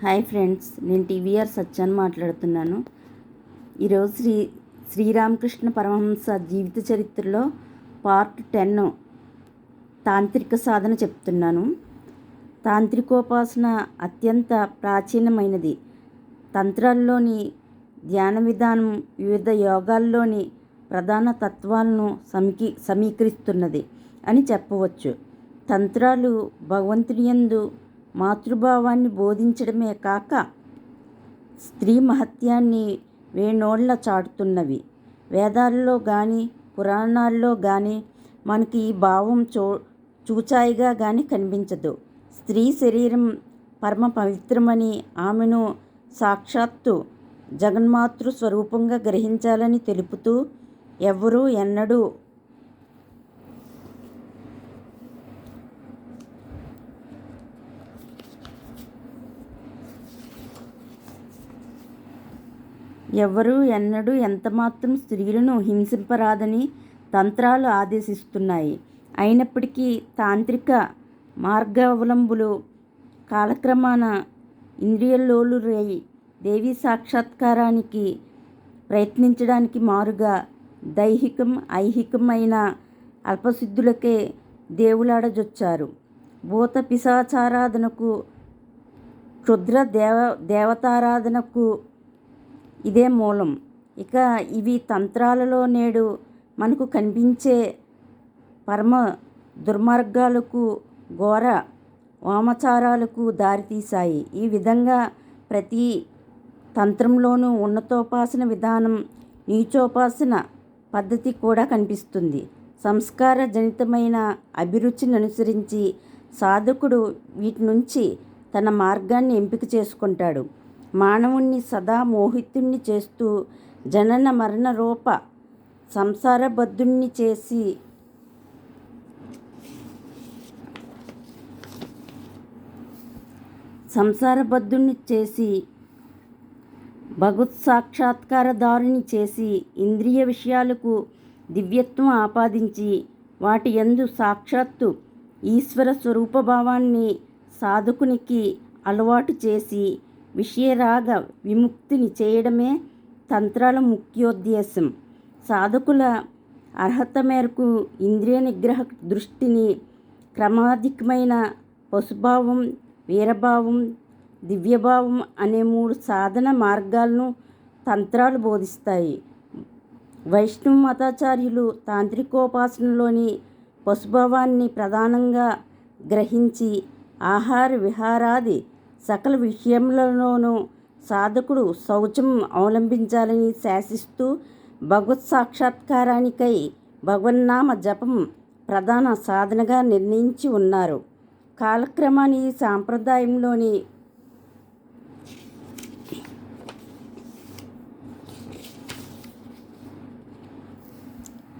Hi friends నేను TVR Satyan మాట్లాడుతున్నాను. ఈరోజు శ్రీ శ్రీరామకృష్ణ పరమహంస జీవిత చరిత్రలో పార్ట్ టెన్ తాంత్రిక సాధన చెప్తున్నాను. తాంత్రికోపాసన అత్యంత ప్రాచీనమైనది. తంత్రాల్లోని ధ్యాన విధానం వివిధ యోగాల్లోని ప్రధాన తత్వాలను సమీకి సమీకరిస్తున్నది అని చెప్పవచ్చు. తంత్రాలు భగవంతుని యందు మాతృభావాన్ని బోధించడమే కాక స్త్రీ మహత్యాన్ని వేణోళ్ళ చాటుతున్నవి. వేదాల్లో కానీ పురాణాల్లో కానీ మనకి ఈ భావం చూ చూచాయిగా కానీ కనిపించదు. స్త్రీ శరీరం పరమ పవిత్రమని ఆమెను సాక్షాత్తు జగన్మాతృ స్వరూపంగా గ్రహించాలని తెలుపుతూ ఎవ్వరూ ఎన్నడూ ఎవరు ఎన్నడూ ఎంతమాత్రం స్త్రీలను హింసింపరాదని తంత్రాలు ఆదేశిస్తున్నాయి. అయినప్పటికీ తాంత్రిక మార్గావలంబులు కాలక్రమాన ఇంద్రియలోలురై దేవి సాక్షాత్కారానికి ప్రయత్నించడానికి మారుగా దైహికం ఐహికమైన అల్పసిద్ధులకే దేవులాడజొచ్చారు. భూత పిశాచారాధనకు క్షుద్ర దేవ దేవతారాధనకు ఇదే మూలం. ఇక ఇవి తంత్రాలలో నేడు మనకు కనిపించే పరమ దుర్మార్గాలకు ఘోర వామచారాలకు దారితీశాయి. ఈ విధంగా ప్రతి తంత్రంలోనూ ఉన్నతోపాసన విధానం నీచోపాసన పద్ధతి కూడా కనిపిస్తుంది. సంస్కార జనితమైన అభిరుచిని అనుసరించి సాధకుడు వీటి నుంచి తన మార్గాన్ని ఎంపిక చేసుకుంటాడు. మానవుణ్ణి సదా మోహితుణ్ణి చేస్తూ జనన మరణ రూప సంసారబద్ధుణ్ణి చేసి సంసారబద్ధుణ్ణి చేసి భగవత్ సాక్షాత్కారదారుని చేసి ఇంద్రియ విషయాలకు దివ్యత్వం ఆపాదించి వాటి యందు సాక్షాత్తు ఈశ్వర స్వరూపభావాన్ని సాధకునికి అలవాటు చేసి విషయరాగ విముక్తిని చేయడమే తంత్రాల ముఖ్యోద్దేశం. సాధకుల అర్హత మేరకు ఇంద్రియ నిగ్రహ దృష్టిని క్రమాధికమైన పశుభావం వీరభావం దివ్యభావం అనే మూడు సాధన మార్గాలను తంత్రాలు బోధిస్తాయి. వైష్ణవ మతాచార్యులు తాంత్రికోపాసనలోని పశుభావాన్ని ప్రధానంగా గ్రహించి ఆహార విహారాది సకల విషయంలోనూ సాధకుడు శౌచం అవలంబించాలని శాసిస్తూ భగవత్ సాక్షాత్కారానికై భగవన్నామ జపం ప్రధాన సాధనగా నిర్ణయించి ఉన్నారు. కాలక్రమాన్ని సాంప్రదాయంలోని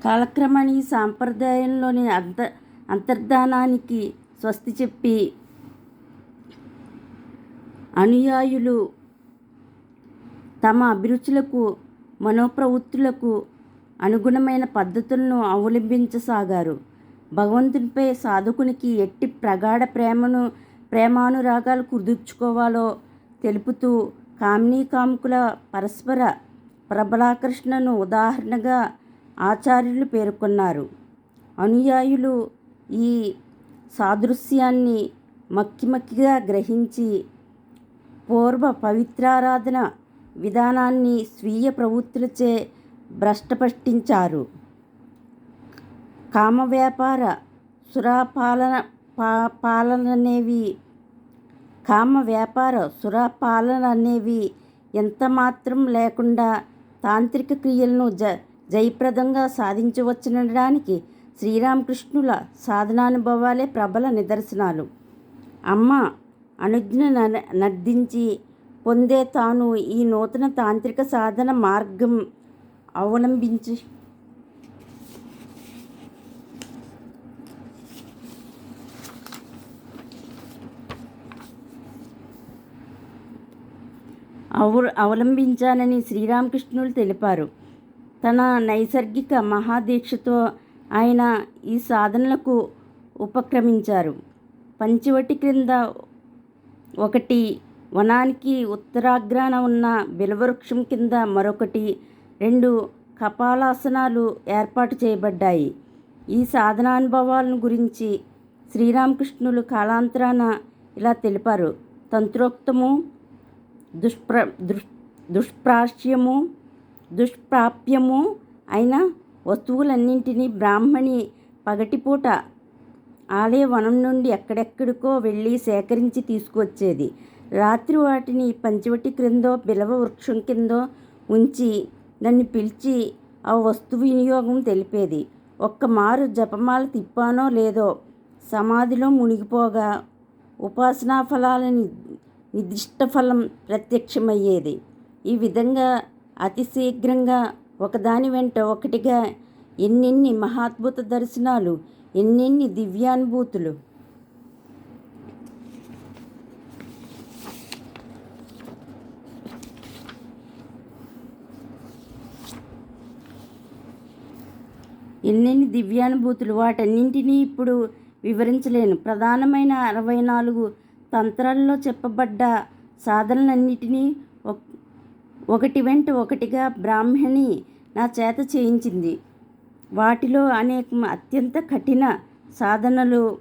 కాలక్రమాన్ని సాంప్రదాయంలోని అంత అంతర్ధానానికి స్వస్తి చెప్పి అనుయాయులు తమ అభిరుచులకు మనోప్రవృత్తులకు అనుగుణమైన పద్ధతులను అవలంబించసాగారు. భగవంతునిపై సాధకునికి ఎట్టి ప్రగాఢ ప్రేమను ప్రేమానురాగాలు కుదుర్చుకోవాలో తెలుపుతూ కామినీ కాముకుల పరస్పర ప్రబలాకర్షణను ఉదాహరణగా ఆచార్యులు పేర్కొన్నారు. అనుయాయులు ఈ సాదృశ్యాన్ని మక్కిమక్కిగా గ్రహించి పూర్వ పవిత్రారాధన విధానాన్ని స్వీయ ప్రవృత్తులచే భ్రష్టపట్టించారు. కామ వ్యాపార సురాపాలన పా పాలననేవి కామ వ్యాపార సురాపాలన అనేవి ఎంత మాత్రం లేకుండా తాంత్రిక క్రియలను జ జయప్రదంగా సాధించవచ్చునడానికి శ్రీరామకృష్ణుల సాధనానుభవాలే ప్రబల నిదర్శనాలు. అమ్మ అనుజ్ఞ నర్దించి పొందే తాను ఈ నూతన తాంత్రిక సాధన మార్గం అవలంబించి. అవ అవలంబించానని శ్రీరామకృష్ణులు తెలిపారు. తన నైసర్గిక మహాదీక్షతో ఆయన ఈ సాధనలకు ఉపక్రమించారు. పంచవటి క్రింద ఒకటి వనానికి ఉత్తరాగ్రాన ఉన్న బిలవృక్షం కింద మరొకటి రెండు కపాలాసనాలు ఏర్పాటు చేయబడ్డాయి. ఈ సాధనానుభవాలను గురించి శ్రీరామకృష్ణులు కాలాంతరాన ఇలా తెలిపారు. తంత్రోక్తము దుష్ప్ర దుష్ దుష్ప్రాశ్యము దుష్ప్రాప్యము అయిన వస్తువులన్నింటినీ బ్రాహ్మణి పగటిపూట ఆలయ వనం నుండి ఎక్కడెక్కడికో వెళ్ళి సేకరించి తీసుకువచ్చేది. రాత్రి వాటిని పంచవటి క్రిందో బిలవ వృక్షం కిందో ఉంచి నన్ను పిలిచి ఆ వస్తు వినియోగం తెలిపేది. ఒక్కమారు జపమాల తిప్పానో లేదో సమాధిలో మునిగిపోగా ఉపాసనా ఫలాలని నిర్దిష్ట ఫలం ప్రత్యక్షమయ్యేది. ఈ విధంగా అతి శీఘ్రంగా ఒకదాని వెంట ఒకటిగా ఎన్నెన్ని మహాద్భుత దర్శనాలు ఎన్నెన్ని దివ్యానుభూతులు. ఎన్నెన్ని దివ్యానుభూతులు వాటన్నింటినీ ఇప్పుడు వివరించలేను. ప్రధానమైన అరవై నాలుగు తంత్రాల్లో చెప్పబడ్డ సాధనలన్నిటినీ ఒకటి వెంట ఒకటిగా బ్రాహ్మణి నా చేత చేయించింది. వాటిలో అనేక అత్యంత కఠిన సాధనలు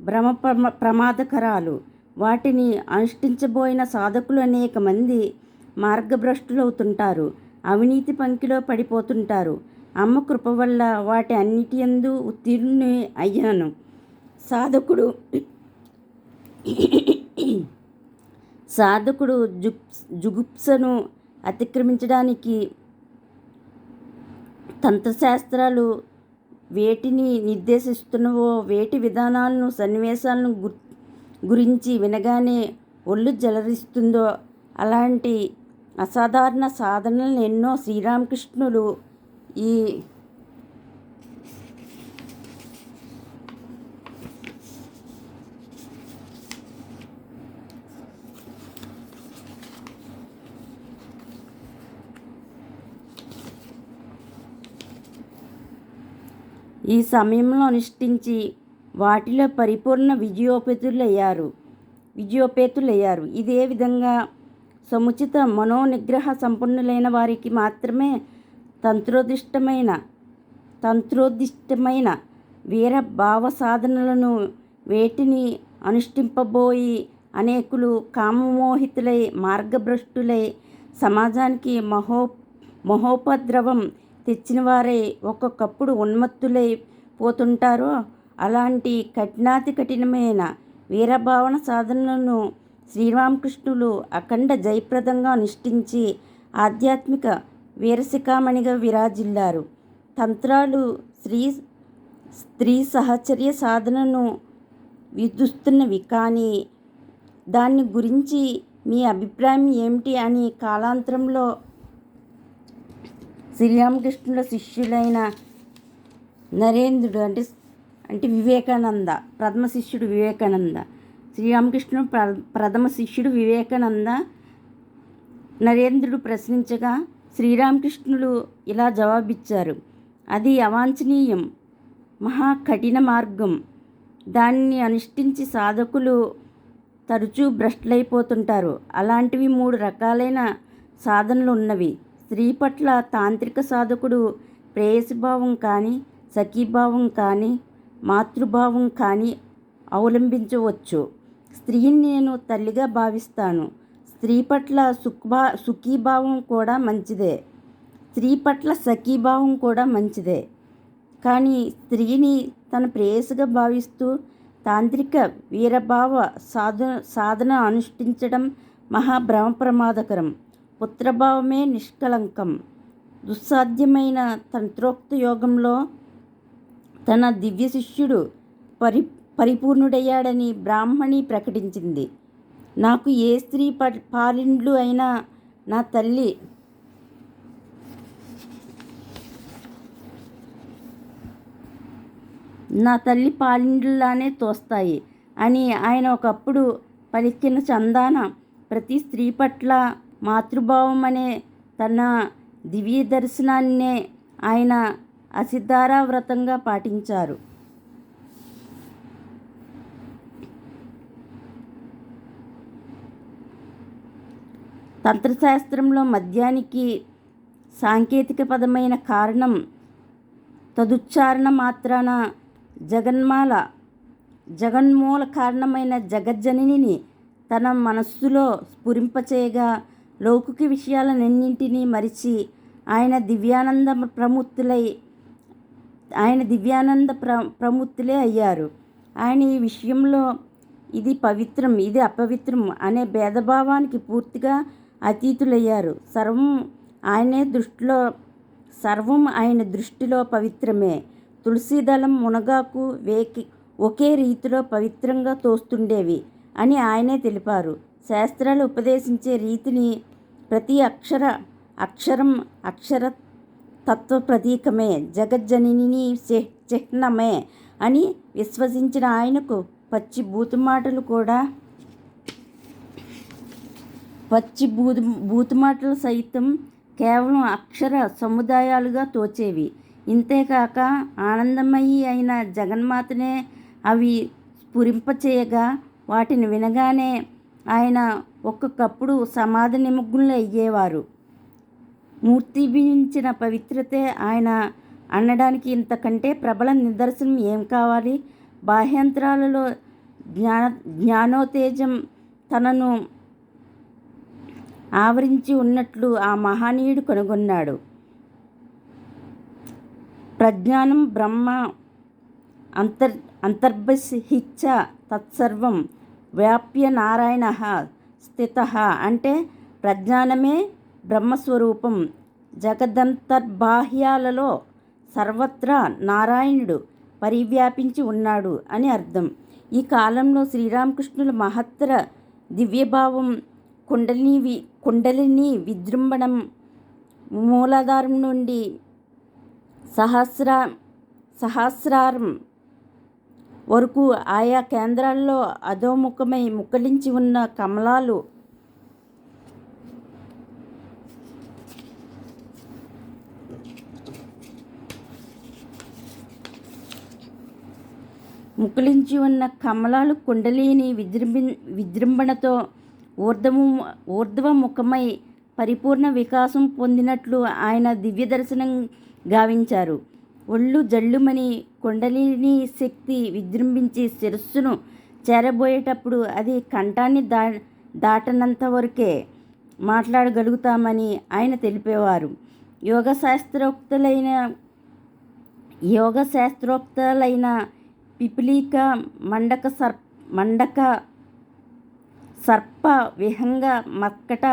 భ్రమ ప్రమ- ప్రమాదకరాలు. వాటిని అనుష్ఠించబోయిన సాధకులు అనేక మంది మార్గభ్రష్టులవుతుంటారు. అవినీతి పంకిలో పడిపోతుంటారు. అమ్మ కృప వల్ల వాటి అన్నిటి యందు ఉత్తీర్ణుని అయ్యాను. సాధకుడు సాధకుడు జుగ్ జుగుప్సను అతిక్రమించడానికి తంత్రశాస్త్రాలు వేటిని నిర్దేశిస్తున్నవో వేటి విధానాలను సన్నివేశాలను గుర్ గురించి వినగానే ఒళ్ళు జలరిస్తుందో అలాంటి అసాధారణ సాధనలను ఎన్నో శ్రీరామకృష్ణులు ఈ ఈ సమయంలో అనుష్ఠించి వాటిలో పరిపూర్ణ విజయోపేతులయ్యారు. విజయోపేతులయ్యారు. ఇదే విధంగా సముచిత మనోనిగ్రహ సంపన్నులైన వారికి మాత్రమే తంత్రోదిష్టమైన తంత్రోదిష్టమైన వీర భావ సాధనలను వేటిని అనుష్ఠింపబోయి అనేకులు కామమోహితులై మార్గభ్రష్టులై సమాజానికి మహో మహోపద్రవం తెచ్చిన వారే ఒక్కొక్కప్పుడు ఉన్మత్తులై పోతుంటారో అలాంటి కఠినాతి కఠినమైన వీరభావన సాధనలను శ్రీరామకృష్ణులు అఖండ జయప్రదంగా అనుష్ఠించి ఆధ్యాత్మిక వీరశిఖామణిగా విరాజిల్లారు. తంత్రాలు స్త్రీ స్త్రీ సహచర్య సాధనను విధిస్తున్నవి కానీ దాని గురించి మీ అభిప్రాయం ఏమిటి అని కాలాంతరంలో శ్రీరామకృష్ణుల శిష్యులైన నరేంద్రుడు అంటే అంటే వివేకానంద ప్రథమ శిష్యుడు వివేకానంద. శ్రీరామకృష్ణుడు ప్ర ప్రథమ శిష్యుడు వివేకానంద. నరేంద్రుడు ప్రశ్నించగా శ్రీరామకృష్ణులు ఇలా జవాబిచ్చారు. అది అవాంఛనీయం మహా కఠిన మార్గం. దాన్ని అనుష్ఠించి సాధకులు తరచూ భ్రష్టులైపోతుంటారు. అలాంటివి మూడు రకాలైన సాధనలు ఉన్నవి. స్త్రీ పట్ల తాంత్రిక సాధకుడు ప్రేయసిభావం కానీ సఖీభావం కానీ మాతృభావం కానీ అవలంబించవచ్చు. స్త్రీని నేను తల్లిగా భావిస్తాను. స్త్రీ పట్ల సుఖ్భా సుఖీభావం కూడా మంచిదే. స్త్రీ పట్ల సఖీభావం కూడా మంచిదే. కానీ స్త్రీని తన ప్రేయసిగా భావిస్తూ తాంత్రిక వీరభావ సాధన సాధన అనుష్ఠించడం మహాభ్రమ ప్రమాదకరం పుత్రభావమే నిష్కలంకం దుస్సాధ్యమైన తంత్రోక్త యోగంలో తన దివ్య శిష్యుడు పరి పరిపూర్ణుడయ్యాడని బ్రాహ్మణి ప్రకటించింది. నాకు ఏ స్త్రీ ప పాలిండ్లు అయినా నా తల్లి నా తల్లి పాలిండ్లులానే తోస్తాయి అని ఆయన ఒకప్పుడు పలికిన చందాన ప్రతి స్త్రీ పట్ల మాతృభావం అనే తన దివ్య దర్శనాన్నే ఆయన అసిద్ధారా వ్రతంగా పాటించారు. తంత్రశాస్త్రంలో మద్యానికి సాంకేతిక పదమైన కారణం తదుచ్చారణ మాత్రాన జగన్మాల జగన్మూల కారణమైన జగజ్జననిని తన మనస్సులో స్ఫురింపచేయగా లౌకిక విషయాలన్నింటినీ మరిచి ఆయన దివ్యానంద ప్రమూర్తులై ఆయన దివ్యానంద ప్ర ప్రమూర్తులే అయ్యారు. ఆయన ఈ విషయంలో ఇది పవిత్రం ఇది అపవిత్రం అనే భేదభావానికి పూర్తిగా అతీతులయ్యారు. సర్వం ఆయనే దృష్టిలో సర్వం ఆయన దృష్టిలో పవిత్రమే. తులసీదళం మునగాకు వేకి ఒకే రీతిలో పవిత్రంగా తోస్తుండేవి అని ఆయనే తెలిపారు. శాస్త్రాలు ఉపదేశించే రీతిని ప్రతి అక్షర అక్షరం అక్షర తత్వ ప్రతీకమే జగజ్జనిని చిహ్నమే అని విశ్వసించిన ఆయనకు పచ్చి బూతుమాటలు కూడా. పచ్చి బూతు బూతుమాటలు సైతం కేవలం అక్షర సముదాయాలుగా తోచేవి. ఇంతేకాక ఆనందమయి అయిన జగన్మాతనే అవి స్ఫురింపచేయగా వాటిని వినగానే ఆయన ఒక్కొక్కప్పుడు సమాధి నిమగ్నులు అయ్యేవారు. మూర్తిభించిన పవిత్రతే ఆయన అనడానికి ఇంతకంటే ప్రబల నిదర్శనం ఏం కావాలి? బాహ్యంతరాలలో జ్ఞాన జ్ఞానోతేజం తనను ఆవరించి ఉన్నట్లు ఆ మహనీయుడు కనుగొన్నాడు. ప్రజ్ఞానం బ్రహ్మ అంతర్ అంతర్బహిచ్చ తత్సర్వం వ్యాప్య నారాయణ స్థిత అంటే ప్రజ్ఞానమే బ్రహ్మస్వరూపం. జగదంతర్బాహ్యాలలో సర్వత్రా నారాయణుడు పరివ్యాపించి ఉన్నాడు అని అర్థం. ఈ కాలంలో శ్రీరామకృష్ణుల మహత్తర దివ్యభావం కుండలిని వి కుండలిని విజృంభణం మూలాధారం నుండి సహస్ర సహస్రారం వరకు ఆయా కేంద్రాల్లో అధోముఖమై ముక్కలించి ఉన్న కమలాలు ముక్కలించి ఉన్న కమలాలు కుండలిని విజృంభి విజృంభణతో ఊర్ధము ఊర్ధ్వముఖమై పరిపూర్ణ వికాసం పొందినట్లు ఆయన దివ్య దర్శనం గావించారు. ఒళ్ళు జల్లుమని కుండలిని శక్తి విజృంభించి శిరస్సును చేరబోయేటప్పుడు అది కంఠాన్ని దా దాటనంత వరకే మాట్లాడగలుగుతామని ఆయన తెలిపేవారు. యోగ శాస్త్రోక్తులైన యోగ శాస్త్రోక్తులైన పిపిలిక మండక సర్ మండక సర్ప విహంగ మక్కట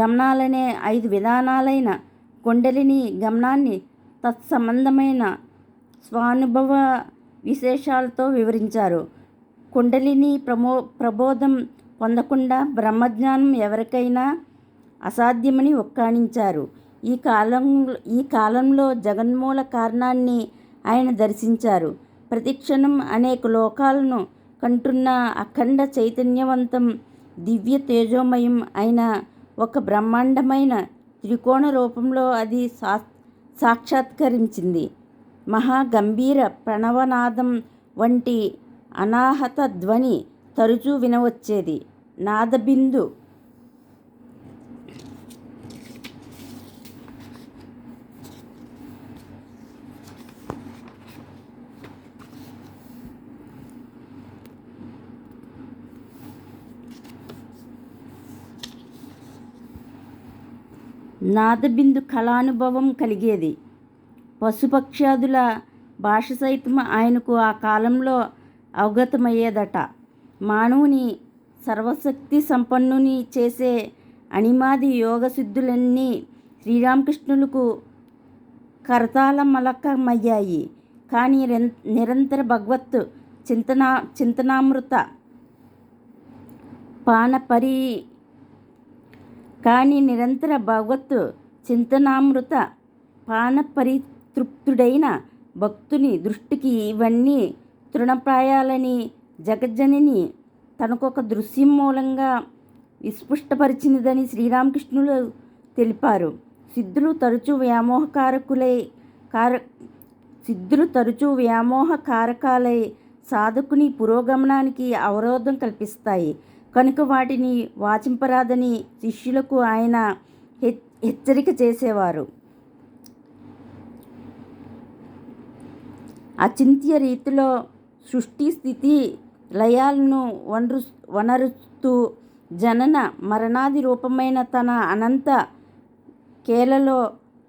గమనాలనే ఐదు విధానాలైన కుండలిని గమనాన్ని తత్సంబంధమైన స్వానుభవ విశేషాలతో వివరించారు. కుండలిని ప్రమో ప్రబోధం పొందకుండా బ్రహ్మజ్ఞానం ఎవరికైనా అసాధ్యమని ఒక్కాణించారు. ఈ కాలం ఈ కాలంలో జగన్మూల కారణాన్ని ఆయన దర్శించారు. ప్రతిక్షణం అనేక లోకాలను కంటున్న అఖండ చైతన్యవంతం దివ్య తేజోమయం అయిన ఒక బ్రహ్మాండమైన త్రికోణ రూపంలో అది శాస్త్ర సాక్షాత్కరించింది. మహా గంభీర ప్రణవనాదం వంటి అనాహత ధ్వని తరచూ వినవచ్చేది. నాదబిందు నాదబిందు కళానుభవం కలిగేది. పశుపక్షాదుల భాష సైతం ఆయనకు ఆ కాలంలో అవగతమయ్యేదట. మానవుని సర్వశక్తి సంపన్నుని చేసే అణిమాది యోగ సిద్ధులన్నీ శ్రీరామకృష్ణులకు కరతాళమలకమయ్యాయి. కానీ నిరంతర భగవత్ చింతనా చింతనామృత పానపరి కానీ నిరంతర భగవత్ చింతనామృత పానపరితృప్తుడైన భక్తుని దృష్టికి ఇవన్నీ తృణప్రాయాలని జగజ్జనిని తనకొక దృశ్యం మూలంగా విస్పుష్టపరిచినదని శ్రీరామకృష్ణులు తెలిపారు. సిద్ధులు తరచూ వ్యామోహకారకులై కార సిద్ధులు తరచూ వ్యామోహ కారకాలై సాధకుని పురోగమనానికి అవరోధం కల్పిస్తాయి. కనుక వాటిని వాచింపరాదని శిష్యులకు ఆయన హెచ్చరిక చేసేవారు. అచింత్య రీతిలో సృష్టి స్థితి లయాలను వనరు వనరుస్తూ జనన మరణాది రూపమైన తన అనంత కేలలో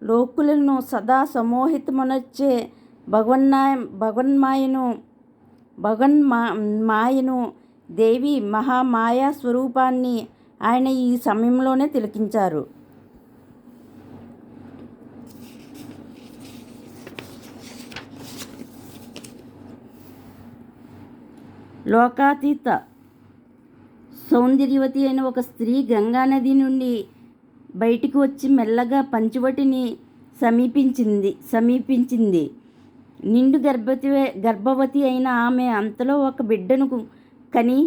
లోకులను సదా సమోహితమునర్చే భగవన్నా భగవన్మాయను భగవన్మా మాయను దేవి మహామాయా స్వరూపాన్ని ఆయన ఈ సమయంలోనే తిలకించారు. లోకాతీత సౌందర్యవతి అయిన ఒక స్త్రీ గంగానది నుండి బయటికి వచ్చి మెల్లగా పంచువటిని సమీపించింది సమీపించింది. నిండు గర్భవతి గర్భవతి అయిన ఆమె అంతలో ఒక బిడ్డను కని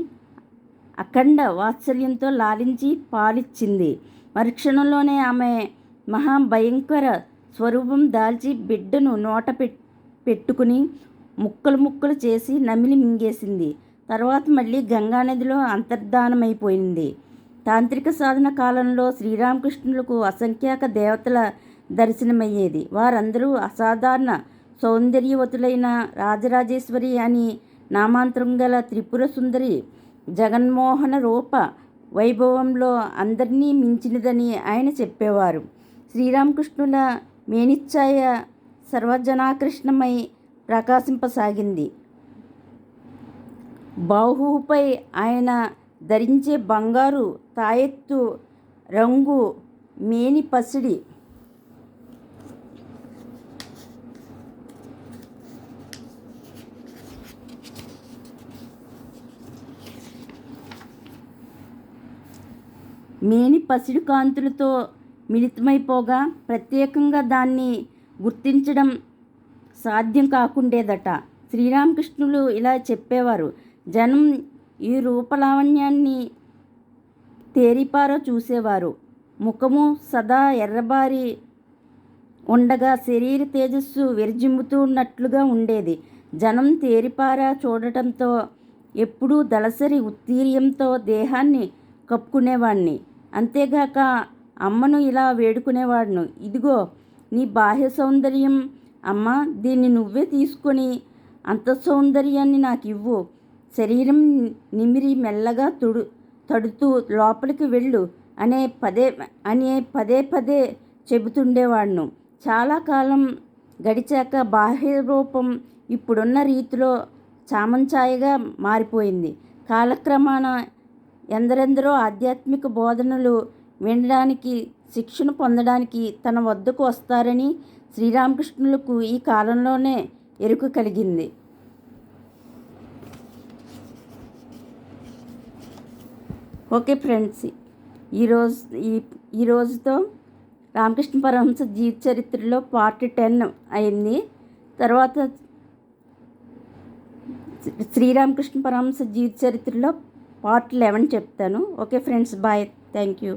అఖండ వాత్సల్యంతో లాలించి పాలిచ్చింది. మరుక్షణంలోనే ఆమె మహాభయంకర స్వరూపం దాల్చి బిడ్డను నోట పె పెట్టుకుని ముక్కలు ముక్కలు చేసి నమిలి మింగేసింది. తర్వాత మళ్ళీ గంగానదిలో అంతర్ధానమైపోయింది. తాంత్రిక సాధన కాలంలో శ్రీరామకృష్ణులకు అసంఖ్యాక దేవతల దర్శనమయ్యేది. వారందరూ అసాధారణ సౌందర్యవతులైన రాజరాజేశ్వరి అని నామాంతరం గల త్రిపుర సుందరి జగన్మోహన రూప వైభవంలో అందరినీ మించినదని ఆయన చెప్పేవారు. శ్రీరామకృష్ణుల మేనిచ్ఛాయ సర్వజనాకృష్ణమై ప్రకాశింపసాగింది. బాహుపై ఆయన ధరించే బంగారు తాయెత్తు రంగు మేని పసిడి మేని పసిడి కాంతులతో మిళితమైపోగా ప్రత్యేకంగా దాన్ని గుర్తించడం సాధ్యం కాకుండేదట. శ్రీరామకృష్ణులు ఇలా చెప్పేవారు. జనం ఈ రూపలావణ్యాన్ని తేరిపారో చూసేవారు. ముఖము సదా ఎర్రబారి ఉండగా శరీర తేజస్సు విరజిమ్ముతూ ఉన్నట్లుగా ఉండేది. జనం తేరిపారా చూడటంతో ఎప్పుడూ దళసరి ఉత్తీర్యంతో దేహాన్ని కప్పుకునేవాణ్ణి. అంతేగాక అమ్మను ఇలా వేడుకునేవాడును. ఇదిగో నీ బాహ్య సౌందర్యం. అమ్మ దీన్ని నువ్వే తీసుకొని అంత సౌందర్యాన్ని నాకు ఇవ్వు శరీరం నిమిరి మెల్లగా తుడు తడుతూ లోపలికి వెళ్ళు అనే పదే అనే పదే పదే చెబుతుండేవాడును. చాలా కాలం గడిచాక బాహ్య రూపం ఇప్పుడున్న రీతిలో చామంచాయగా మారిపోయింది. కాలక్రమాన ఎందరెందరో ఆధ్యాత్మిక బోధనలు వినడానికి శిక్షణ పొందడానికి తన వద్దకు వస్తారని శ్రీరామకృష్ణులకు ఈ కాలంలోనే ఎరుక కలిగింది. ఓకే ఫ్రెండ్స్ ఈరోజు ఈ ఈ రామకృష్ణ పరమహంస జీవిత చరిత్రలో పార్ట్ టెన్ అయింది. తర్వాత శ్రీరామకృష్ణ పరమహంస జీవిత చరిత్రలో పార్ట్ లెవెన్ చెప్తాను. Okay friends bye. Thank you.